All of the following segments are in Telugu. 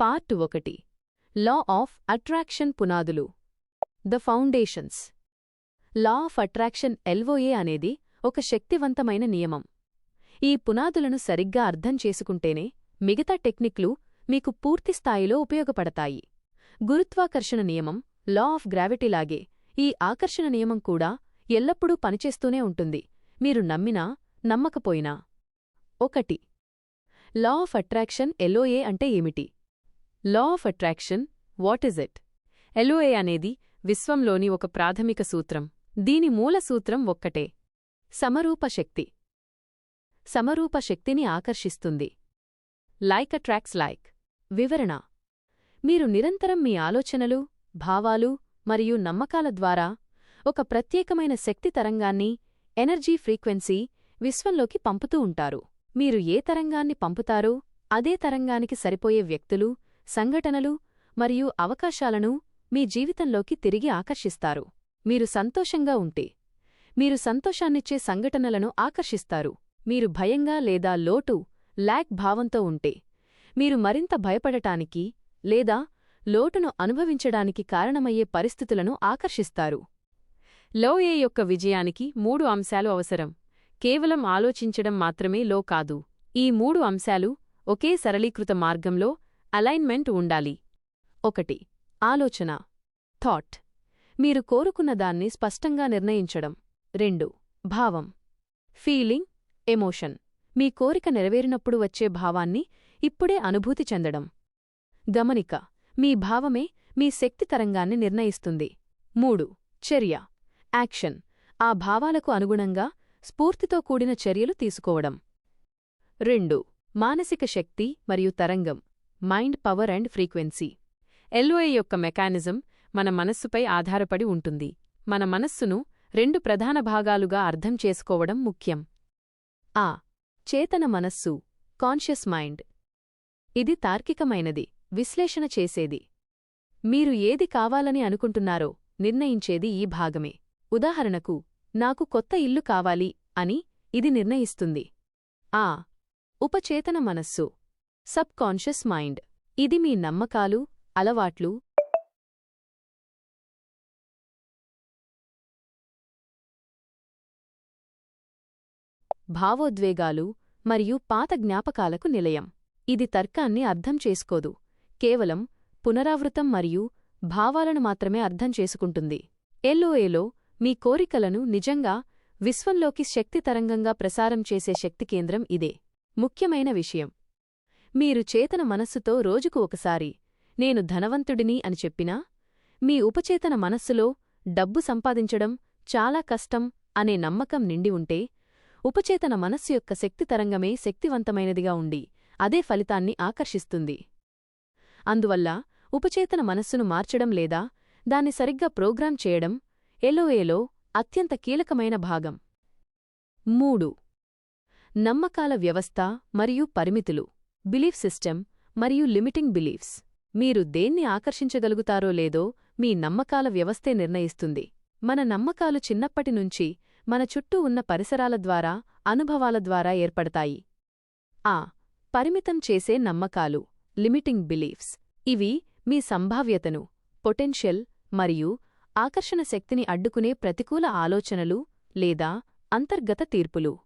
పార్ట్ ఒకటి. లా ఆఫ్ అట్రాక్షన్ పునాదులు. The foundations. Law of attraction LOA అనేది ఒక శక్తివంతమైన నియమం. ఈ పునాదులను సరిగ్గా అర్థం చేసుకుంటేనే మిగతా టెక్నిక్లు మీకు పూర్తిస్థాయిలో ఉపయోగపడతాయి. గురుత్వాకర్షణ నియమం లా ఆఫ్ గ్రావిటీలాగే ఈ ఆకర్షణ నియమం కూడా ఎల్లప్పుడూ పనిచేస్తూనే ఉంటుంది. మీరు నమ్మినా నమ్మకపోయినా. ఒకటి. లా ఆఫ్ అట్రాక్షన్ ఎల్ఓఏ అంటే ఏమిటి? Law of attraction what is it LOA అనేది విశ్వంలోని ఒక ప్రాథమిక సూత్రం. దీని మూల సూత్రం ఒక్కటే. సమరూప శక్తి. సమరూప శక్తిని ఆకర్షిస్తుంది. లైక్ అట్రాక్ట్స్ లైక్ వివరణ. మీరు నిరంతరం మీ ఆలోచనలు భావాలు మరియు నమ్మకాల ద్వారా ఒక ప్రత్యేకమైన శక్తి తరంగాన్ని ఎనర్జీ ఫ్రీక్వెన్సీ విశ్వంలోకి పంపుతూ ఉంటారు. మీరు ఏ తరంగాన్ని పంపుతారో అదే తరంగానికి సరిపోయే వ్యక్తులు సంఘటనలు మరియు అవకాశాలను మీ జీవితంలోకి తిరిగి ఆకర్షిస్తారు. మీరు సంతోషంగా ఉంటే మీరు సంతోషాన్నిచ్చే సంఘటనలను ఆకర్షిస్తారు. మీరు భయంగా లేదా లోటు ల్యాక్ భావంతో ఉంటే మీరు మరింత భయపడటానికి లేదా లోటును అనుభవించడానికి కారణమయ్యే పరిస్థితులను ఆకర్షిస్తారు. లోఏ యొక్క విజయానికి మూడు అంశాలు అవసరం. కేవలం ఆలోచించడం మాత్రమే లో కాదు. ఈ మూడు అంశాలు ఒకే సరళీకృత మార్గంలో అలైన్మెంట్ ఉండాలి. ఒకటి ఆలోచన థాట్ మీరు కోరుకున్న దాన్ని స్పష్టంగా నిర్ణయించడం. రెండు భావం ఫీలింగ్ ఎమోషన్ మీ కోరిక నెరవేరినప్పుడు వచ్చే భావాన్ని ఇప్పుడే అనుభూతి చెందడం. గమనిక మీ భావమే మీ శక్తి తరంగాన్ని నిర్ణయిస్తుంది. మూడు చర్య యాక్షన్ ఆ భావాలకు అనుగుణంగా స్ఫూర్తితో కూడిన చర్యలు తీసుకోవడం. రెండు మానసిక శక్తి మరియు తరంగం. Mind power and frequency. LOA యొక్క మెకానిజం మన మనస్సుపై ఆధారపడి ఉంటుంది. మన మనస్సును రెండు ప్రధాన భాగాలుగా అర్థం చేసుకోవడం ముఖ్యం. ఆ. చేతన మనస్సు కాన్షియస్ మైండ్. ఇది తార్కికమైనది విశ్లేషణ చేసేది. మీరు ఏది కావాలని అనుకుంటున్నారో నిర్ణయించేది ఈ భాగమే. ఉదాహరణకు నాకు కొత్త ఇల్లు కావాలి అని ఇది నిర్ణయిస్తుంది. ఆ. ఉపచేతన మనస్సు. Subconscious mind. ఇది మీ నమ్మకాలు అలవాట్లు. భావోద్వేగాలు మరియు పాత జ్ఞాపకాలకు నిలయం. ఇది తర్కాన్ని అర్థం చేసుకోదు. కేవలం పునరావృతం మరియు భావాలను మాత్రమే అర్థం చేసుకుంటుంది. ఎల్ఓఏలో మీ కోరికలను నిజంగా విశ్వంలోకి శక్తి తరంగంగా ప్రసారం చేసే శక్తి కేంద్రం ఇదే. ముఖ్యమైన విషయం. మీరు చేతన మనస్సుతో రోజుకు ఒకసారి నేను ధనవంతుడిని అని చెప్పినా మీ ఉపచేతన మనస్సులో డబ్బు సంపాదించడం చాలా కష్టం అనే నమ్మకం నిండి ఉంటే ఉపచేతన మనస్సు యొక్క శక్తి తరంగమే శక్తివంతమైనదిగా ఉండి అదే ఫలితాన్ని ఆకర్షిస్తుంది. అందువల్ల ఉపచేతన మనస్సును మార్చడం లేదా దాన్ని సరిగ్గా ప్రోగ్రాం చేయడం ఎలోఏలో అత్యంత కీలకమైన భాగం. మూడు. నమ్మకాల వ్యవస్థ మరియు పరిమితులు. బిలీఫ్ సిస్టమ్ మరియు లిమిటింగ్ బిలీఫ్స్. మీరు దేన్ని ఆకర్షించగలుగుతారో లేదో మీ నమ్మకాల వ్యవస్థే నిర్ణయిస్తుంది. మన నమ్మకాలు చిన్నప్పటినుంచి మన చుట్టూ ఉన్న పరిసరాల ద్వారా అనుభవాల ద్వారా ఏర్పడతాయి. ఆ. పరిమితం చేసే నమ్మకాలు లిమిటింగ్ బిలీఫ్స్. ఇవి మీ సంభావ్యతను పొటెన్షియల్ మరియు ఆకర్షణ శక్తిని అడ్డుకునే ప్రతికూల ఆలోచనలు లేదా అంతర్గత తీర్పులు.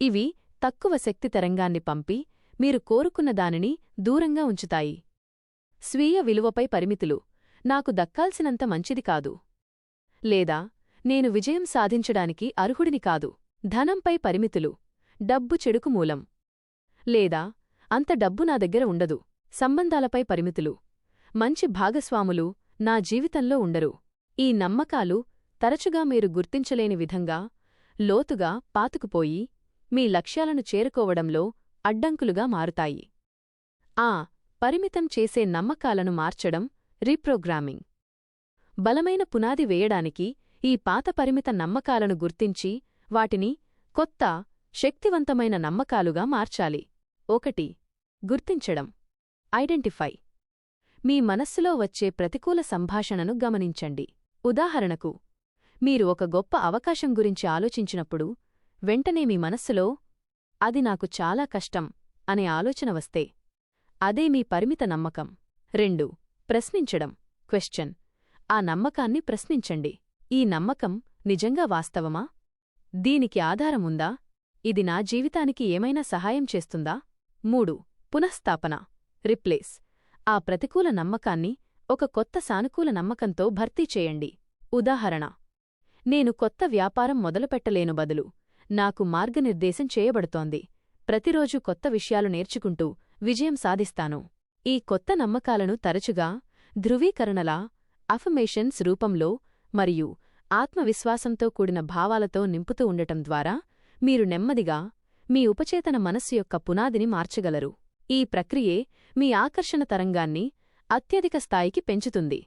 ఇవి తక్కువ శక్తి తరంగాన్ని పంపి మీరు కోరుకున్న దానిని దూరంగా ఉంచుతాయి. స్వీయ విలువపై పరిమితులు. నాకు దక్కాల్సినంత మంచిది కాదు. లేదా నేను విజయం సాధించడానికి అర్హుడిని కాదు. ధనంపై పరిమితులు. డబ్బు చెడుకు మూలం. లేదా అంత డబ్బు నా దగ్గర ఉండదు. సంబంధాలపై పరిమితులు. మంచి భాగస్వాములు నా జీవితంలో ఉండరు. ఈ నమ్మకాలు తరచుగా మీరు గుర్తించలేని విధంగా లోతుగా పాతుకుపోయి మీ లక్ష్యాలను చేరుకోవడంలో అడ్డంకులుగా మారుతాయి. ఆ పరిమితం చేసే నమ్మకాలను మార్చడం రీప్రోగ్రామింగ్. బలమైన పునాది వేయడానికి ఈ పాత పరిమిత నమ్మకాలను గుర్తించి వాటిని కొత్త శక్తివంతమైన నమ్మకాలుగా మార్చాలి. ఒకటి గుర్తించడం. ఐడెంటిఫై. మీ మనస్సులో వచ్చే ప్రతికూల సంభాషణను గమనించండి. ఉదాహరణకు మీరు ఒక గొప్ప అవకాశం గురించి ఆలోచించినప్పుడు వెంటనే మీ మనస్సులో అది నాకు చాలా కష్టం అనే ఆలోచన వస్తే అదే మీ పరిమిత నమ్మకం. రెండు ప్రశ్నించడం. క్వశ్చన్. ఆ నమ్మకాన్ని ప్రశ్నించండి. ఈ నమ్మకం నిజంగా వాస్తవమా? దీనికి ఆధారముందా ఇది నా జీవితానికి ఏమైనా సహాయం చేస్తుందా? మూడు పునఃస్థాపన. రిప్లేస్. ఆ ప్రతికూల నమ్మకాన్ని ఒక కొత్త సానుకూల నమ్మకంతో భర్తీ చేయండి. ఉదాహరణ. నేను కొత్త వ్యాపారం మొదలుపెట్టలేను బదులు నాకు మార్గనిర్దేశం చేయబడుతోంది. ప్రతిరోజు కొత్త విషయాలు నేర్చుకుంటూ విజయం సాధిస్తాను. ఈ కొత్త నమ్మకాలను తరచుగా ధృవీకరణల అఫమేషన్స్ రూపంలో మరియు ఆత్మవిశ్వాసంతో కూడిన భావాలతో నింపుతూ ఉండటం ద్వారా మీరు నెమ్మదిగా మీ ఉపచేతన మనస్సు యొక్క పునాదిని మార్చగలరు. ఈ ప్రక్రియే మీ ఆకర్షణ తరంగాన్ని అత్యధిక స్థాయికి పెంచుతుంది.